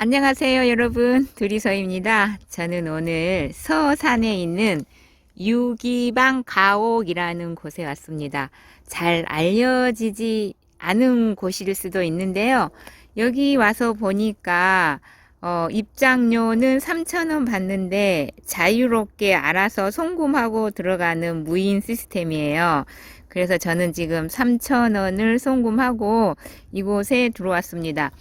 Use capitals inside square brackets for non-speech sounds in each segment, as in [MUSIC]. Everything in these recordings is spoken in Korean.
안녕하세요, 여러분. 두리서입니다. 저는 오늘 서산에 있는 유기방 가옥이라는 곳에 왔습니다. 잘 알려지지 않은 곳일 수도 있는데요. 여기 와서 보니까 어, 입장료는 3,000원 받는데 자유롭게 알아서 송금하고 들어가는 무인 시스템이에요. 그래서 저는 지금 3,000원을 송금하고 이곳에 들어왔습니다.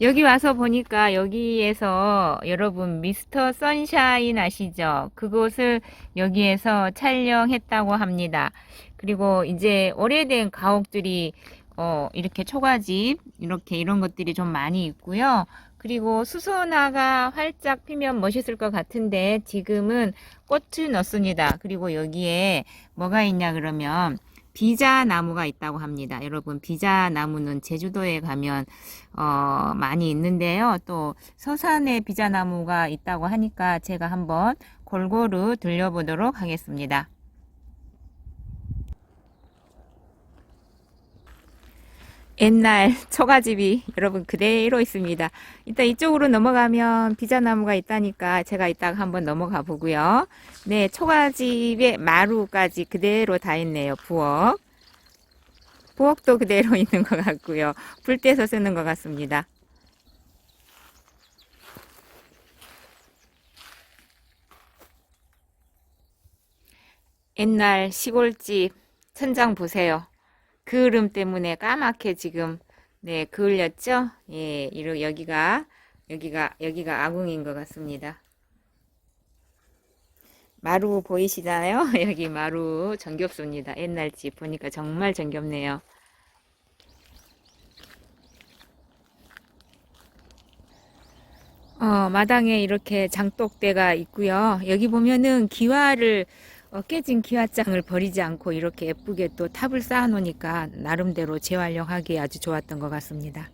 여기 와서 보니까 여기에서 여러분 미스터 선샤인 아시죠? 그곳을 여기에서 촬영했다고 합니다. 그리고 이제 오래된 가옥들이 어 이렇게 초가집 이렇게 이런 것들이 좀 많이 있고요. 그리고 수소나가 활짝 피면 멋있을 것 같은데 지금은 꽃을 넣습니다. 그리고 여기에 뭐가 있냐 그러면 비자나무가 있다고 합니다. 여러분 비자나무는 제주도에 가면 어, 많이 있는데요. 또 서산에 비자나무가 있다고 하니까 제가 한번 골고루 들려보도록 하겠습니다. 옛날 초가집이 여러분 그대로 있습니다. 일단 이쪽으로 넘어가면 비자나무가 있다니까 제가 이따가 한번 넘어가 보고요. 네, 초가집의 마루까지 그대로 다 있네요. 부엌. 부엌도 그대로 [LAUGHS] 있는 것 같고요. 불 떼서 쓰는 것 같습니다. 옛날 시골집 천장 보세요. 그을음 때문에 까맣게 지금 네 그을렸죠? 예, 이로 여기가 여기가 여기가 아궁인 것 같습니다. 마루 보이시나요? [LAUGHS] 여기 마루 정겹습니다. 옛날 집 보니까 정말 정겹네요. 어, 마당에 이렇게 장독대가 있고요. 여기 보면은 기와를 어, 깨진 기와장을 버리지 않고 이렇게 예쁘게 또 탑을 쌓아 놓으니까 나름대로 재활용하기 아주 좋았던 것 같습니다.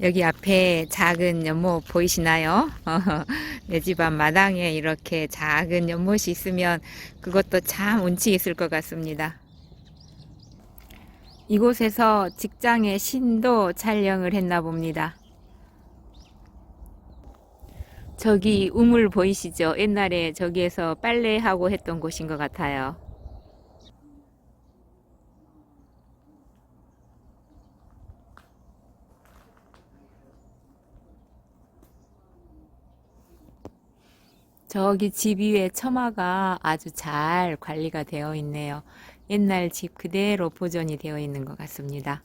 여기 앞에 작은 연못 보이시나요? [LAUGHS] 내 집 앞 마당에 이렇게 작은 연못이 있으면 그것도 참 운치 있을 것 같습니다. 이곳에서 직장의 신도 촬영을 했나 봅니다. 저기 우물 보이시죠? 옛날에 저기에서 빨래하고 했던 곳인 것 같아요. 저기 집 위에 처마가 아주 잘 관리가 되어 있네요. 옛날 집 그대로 보존이 되어 있는 것 같습니다.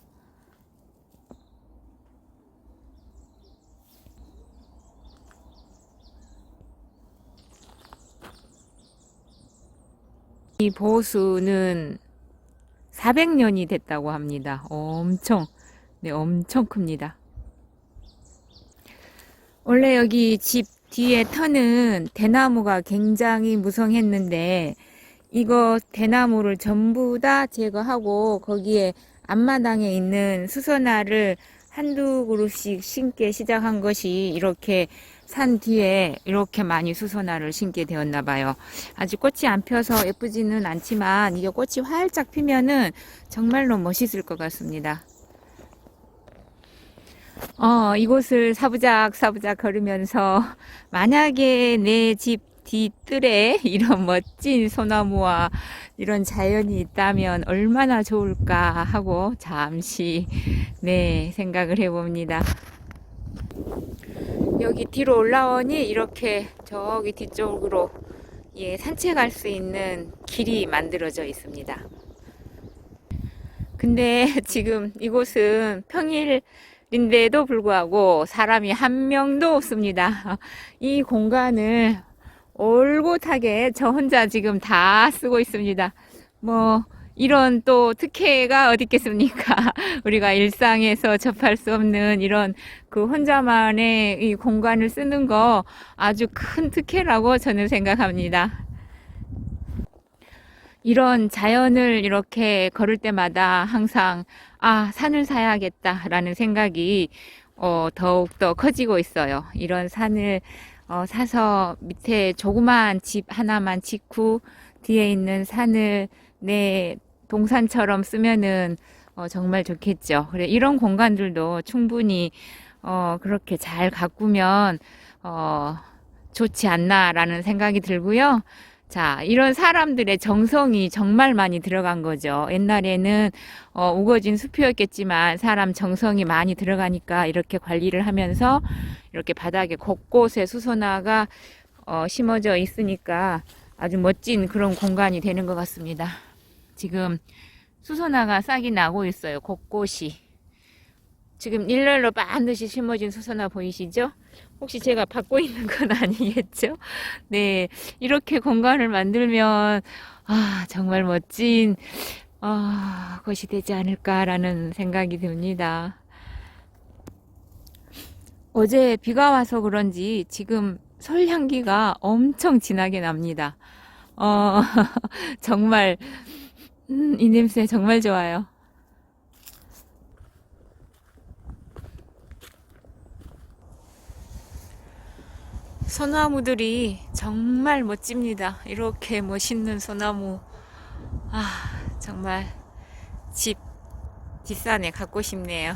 이 보수는 400년이 됐다고 합니다. 엄청, 네, 엄청 큽니다. 원래 여기 집 뒤에 터는 대나무가 굉장히 무성했는데 이거 대나무를 전부 다 제거하고 거기에 앞마당에 있는 수선화를 한두 그루씩 심기 시작한 것이 이렇게 산 뒤에 이렇게 많이 수선화를 심게 되었나 봐요. 아직 꽃이 안 펴서 예쁘지는 않지만 이게 꽃이 활짝 피면은 정말로 멋있을 것 같습니다. 어, 이곳을 사부작 사부작 걸으면서 만약에 내 집 뒤뜰에 이런 멋진 소나무와 이런 자연이 있다면 얼마나 좋을까 하고 잠시 네 생각을 해봅니다. 여기 뒤로 올라오니 이렇게 저기 뒤쪽으로 예, 산책할 수 있는 길이 만들어져 있습니다. 근데 [LAUGHS] 지금 이곳은 평일인데도 불구하고 사람이 한 명도 없습니다. [LAUGHS] 이 공간을 올곧하게 저 혼자 지금 다 쓰고 있습니다. 뭐, 이런 또 특혜가 어디 있겠습니까? [LAUGHS] 우리가 일상에서 접할 수 없는 이런 그 혼자만의 이 공간을 쓰는 거 아주 큰 특혜라고 저는 생각합니다. 이런 자연을 이렇게 걸을 때마다 항상 아, 산을 사야겠다라는 생각이 어, 더욱더 커지고 있어요. 이런 산을 어, 사서 밑에 조그만 집 하나만 짓고 뒤에 있는 산을 내 동산처럼 쓰면은 어, 정말 좋겠죠. 그래 이런 공간들도 충분히 어, 그렇게 잘 가꾸면, 어, 좋지 않나라는 생각이 들고요. 자, 이런 사람들의 정성이 정말 많이 들어간 거죠. 옛날에는 어, 우거진 숲이었겠지만 사람 정성이 많이 들어가니까 이렇게 관리를 하면서 이렇게 바닥에 곳곳에 수선화가 어, 심어져 있으니까 아주 멋진 그런 공간이 되는 것 같습니다. 지금 수선화가 싹이 나고 있어요. 곳곳이. 지금 일렬로 반드시 심어진 수선화 보이시죠? 혹시 제가 받고 있는 건 [LAUGHS] 아니겠죠? 네, 이렇게 공간을 만들면 아 정말 멋진 아 것이 되지 않을까라는 생각이 듭니다. 어제 비가 와서 그런지 지금 설 향기가 엄청 진하게 납니다. 어 [LAUGHS] 정말 음, 이 냄새 정말 좋아요. 소나무들이 정말 멋집니다. 이렇게 멋있는 소나무. 아, 정말 집 뒷산에 갖고 싶네요.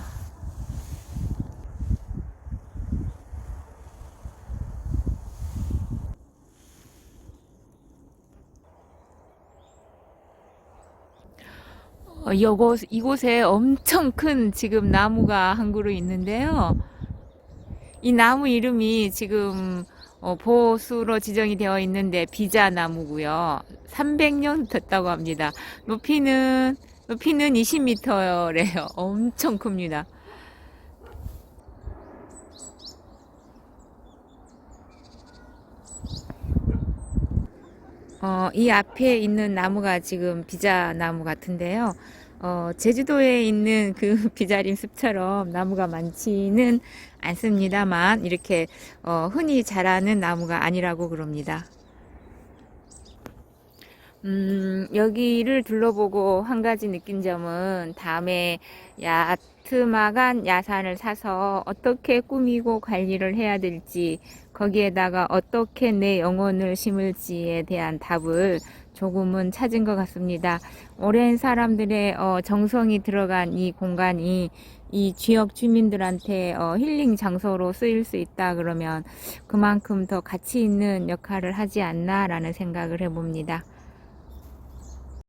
어, 이곳, 이곳에 엄청 큰 지금 나무가 한 그루 있는데요. 이 나무 이름이 지금 어, 보수로 지정이 되어 있는데 비자 나무고요. 300년 됐다고 합니다. 높이는 높이는 20m래요. [LAUGHS] 엄청 큽니다. 어, 이 앞에 있는 나무가 지금 비자 나무 같은데요. 어, 제주도에 있는 그 [LAUGHS] 비자림 숲처럼 나무가 많지는 않습니다만 이렇게 어, 흔히 자라는 나무가 아니라고 그럽니다. 음, 여기를 둘러보고 한 가지 느낀 점은 다음에 야트막한 야산을 사서 어떻게 꾸미고 관리를 해야 될지 거기에다가 어떻게 내 영혼을 심을지에 대한 답을 조금은 찾은 것 같습니다. 오랜 사람들의 어, 정성이 들어간 이 공간이 이 지역 주민들한테 어, 힐링 장소로 쓰일 수 있다 그러면 그만큼 더 가치 있는 역할을 하지 않나라는 생각을 해봅니다.